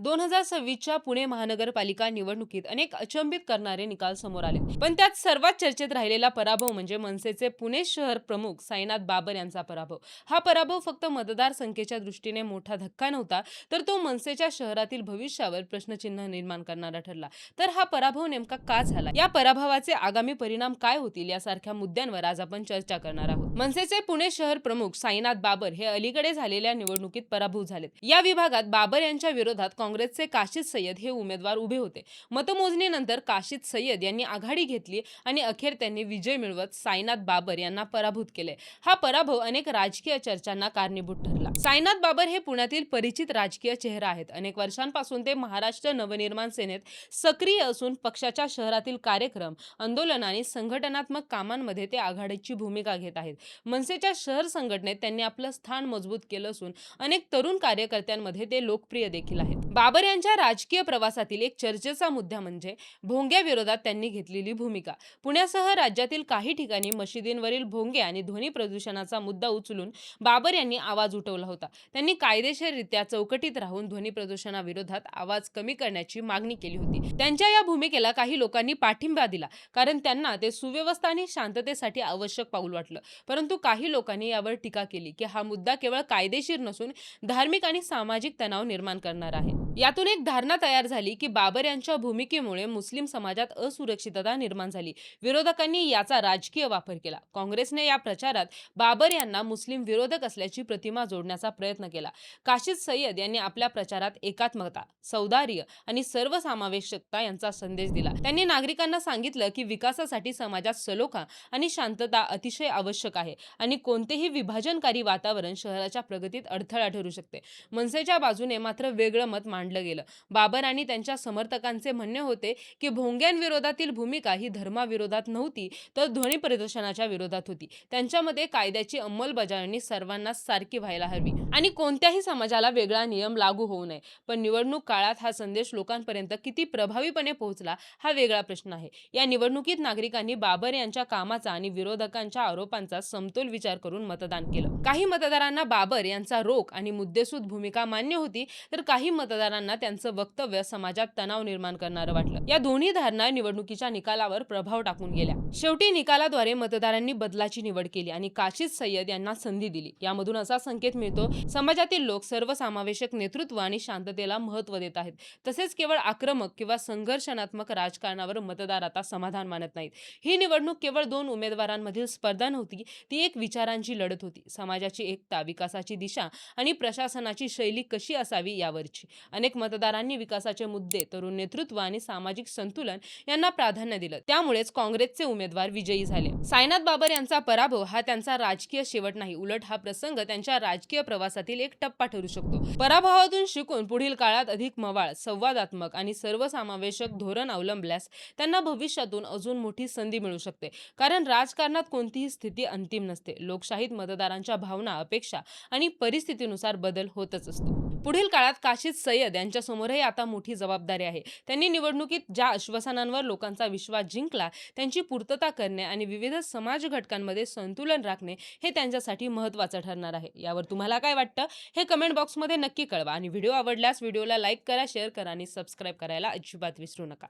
दोन हजार सव्वीसच्या पुणे महानगरपालिका निवडणुकीत अनेक अचंबित करणारे निकाल समोर आले. पण त्यात सर्वात चर्चेत राहिलेला पराभव म्हणजे मनसेचे पुणे शहर प्रमुख साईनाथ बाबर यांचा पराभव. हा पराभव फक्त मतदार संख्येच्या दृष्टीने मोठा धक्का नव्हता तर तो मनसेच्या शहरातील भविष्यावर प्रश्नचिन्ह निर्माण करणारा ठरला. तर हा पराभव नेमका का झाला? या पराभवाचे आगामी परिणाम काय होतील? यासारख्या मुद्द्यांवर आज आपण चर्चा करणार आहोत. मनसेचे पुणे शहर प्रमुख साईनाथ बाबर हे अलीकडे झालेल्या निवडणुकीत पराभूत झालेत. या विभागात बाबर यांच्या विरोधात काँग्रेसचे काशिद सय्यद हे उमेदवार उभे होते. मतमोजणीनंतर काशिद सय्यद यांनी आघाडी घेतली आणि अखेर त्यांनी विजय मिळवत साईनाथ बाबर यांना पराभूत केले. हा पराभव अनेक राजकीय चर्चांना कारणीभूत ठरला. साईनाथ बाबर हे पुण्यातील परिचित राजकीय चेहरा आहेत. अनेक वर्षांपासून ते महाराष्ट्र नवनिर्माण सेनेत सक्रिय असून पक्षाच्या शहरातील कार्यक्रम आंदोलन आणि संघटनात्मक कामांमध्ये ते आघाडीची भूमिका घेत आहेत. मनसेच्या शहर संघटनेत त्यांनी आपलं स्थान मजबूत केलं असून अनेक तरुण कार्यकर्त्यांमध्ये ते लोकप्रिय देखील आहेत. बाबर यांच्या राजकीय प्रवासातील एक चर्चेचा मुद्दा म्हणजे भोंग्याविरोधात त्यांनी घेतलेली भूमिका. पुण्यासह राज्यातील काही ठिकाणी मशिदींवरील भोंगे आणि ध्वनी प्रदूषणाचा मुद्दा उचलून बाबर यांनी आवाज उठवला होता. त्यांनी कायदेशीररित्या चौकटीत राहून ध्वनी प्रदूषणाविरोधात आवाज कमी करण्याची मागणी केली होती. त्यांच्या या भूमिकेला काही लोकांनी पाठिंबा दिला कारण त्यांना ते सुव्यवस्था आणि शांततेसाठी आवश्यक पाऊल वाटलं. परंतु काही लोकांनी यावर टीका केली की हा मुद्दा केवळ कायदेशीर नसून धार्मिक आणि सामाजिक तणाव निर्माण करणार आहे. यातून एक धारणा तयार झाली की बाबर यांच्या भूमिकेमुळे मुस्लिम समाजात असुरक्षितता निर्माण झाली. विरोधकांनी याचा राजकीय वापर केला. काँग्रेसने या प्रचारात बाबर यांना मुस्लिम विरोधक असल्याची प्रतिमा जोडण्याचा प्रयत्न केला. काशिद सय्यद यांनी आपल्या प्रचारात एकात्मकता सौदार्य आणि सर्वसमावेशकता यांचा संदेश दिला. त्यांनी नागरिकांना सांगितलं की विकासासाठी समाजात सलोखा आणि शांतता अतिशय आवश्यक आहे आणि कोणतेही विभाजनकारी वातावरण शहराच्या प्रगतीत अडथळा ठरू शकते. मनसेच्या बाजूने मात्र वेगळं मत मांड मांडलं गेलं. बाबर आणि त्यांच्या समर्थकांचे म्हणणे होते की भोंग्यांविरोधातील भूमिका ही धर्माविरोधात नव्हती तर ध्वनी प्रदूषणाच्या विरोधात होती. त्यांच्यामध्ये कायद्याची अंमलबजावणी सर्वांना सारखी व्हायला हवी आणि कोणत्याही समाजाला वेगळा नियम लागू होऊ नये. पण निवडणूक काळात हा संदेश लोकांपर्यंत किती प्रभावीपणे पोहोचला हा वेगळा प्रश्न आहे. या निवडणुकीत नागरिकांनी बाबर यांच्या कामाचा आणि विरोधकांच्या आरोपांचा समतोल विचार करून मतदान केलं. काही मतदारांना बाबर यांचा रोख आणि मुद्देसूद भूमिका मान्य होती तर काही मतदारांना त्यांचं वक्तव्य समाजात तणाव निर्माण करणारं वाटलं. या दोन्ही धारणा निवडणुकीच्या निकालावर प्रभाव टाकून गेल्या. शेवटी निकालाद्वारे मतदारांनी बदलाची निवड केली आणि काशिद सय्यद यांना संधी दिली. यामधून असा संकेत मिळतो समाजातील लोक सर्वसमावेशक नेतृत्व आणि शांततेला महत्त्व देत आहेत. तसेच केवळ आक्रमक किंवा संघर्षणात्मक राजकारणावर मतदार आता समाधान मानत नाहीत. ही निवडणूक केवळ दोन उमेदवारांमधील स्पर्धा नव्हती ती एक विचारांची लढत होती. समाजाची एकता विकासाची दिशा आणि प्रशासनाची शैली कशी असावी यावरची. अनेक मतदारांनी विकासाचे मुद्दे तरुण नेतृत्व आणि सामाजिक संतुलन यांना प्राधान्य दिलं. त्यामुळेच काँग्रेसचे उमेदवार विजयी झाले. सायनाथ बाबर यांचा पराभव हा त्यांचा राजकीय शेवट नाही. उलट हा प्रसंग त्यांच्या राजकीय प्रवासातील एक टप्पा ठरू शकतो. पराभवातून शिकून पुढील काळात अधिक मवाळ संवादात्मक आणि सर्वसमावेशक धोरण अवलंबल्यास त्यांना भविष्यातून अजून मोठी संधी मिळू शकते. कारण राजकारणात कोणतीही स्थिती अंतिम नसते. लोकशाहीत मतदारांच्या भावना अपेक्षा आणि परिस्थितीनुसार बदल होतच असतो. पुढील काळात काशीत सय्यद यांच्या यांच्यासमोरही आता मोठी जबाबदारी आहे. त्यांनी निवडणुकीत ज्या आश्वासनांवर लोकांचा विश्वास जिंकला त्यांची पूर्तता करणे आणि विविध समाज घटकांमध्ये संतुलन राखणे हे त्यांच्यासाठी महत्त्वाचं ठरणार आहे. यावर तुम्हाला काय वाटतं? हे कमेंट बॉक्समध्ये नक्की कळवा. आणि व्हिडिओ आवडल्यास व्हिडिओला लाईक करा शेअर करा आणि सबस्क्राईब करायला अजिबात विसरू नका.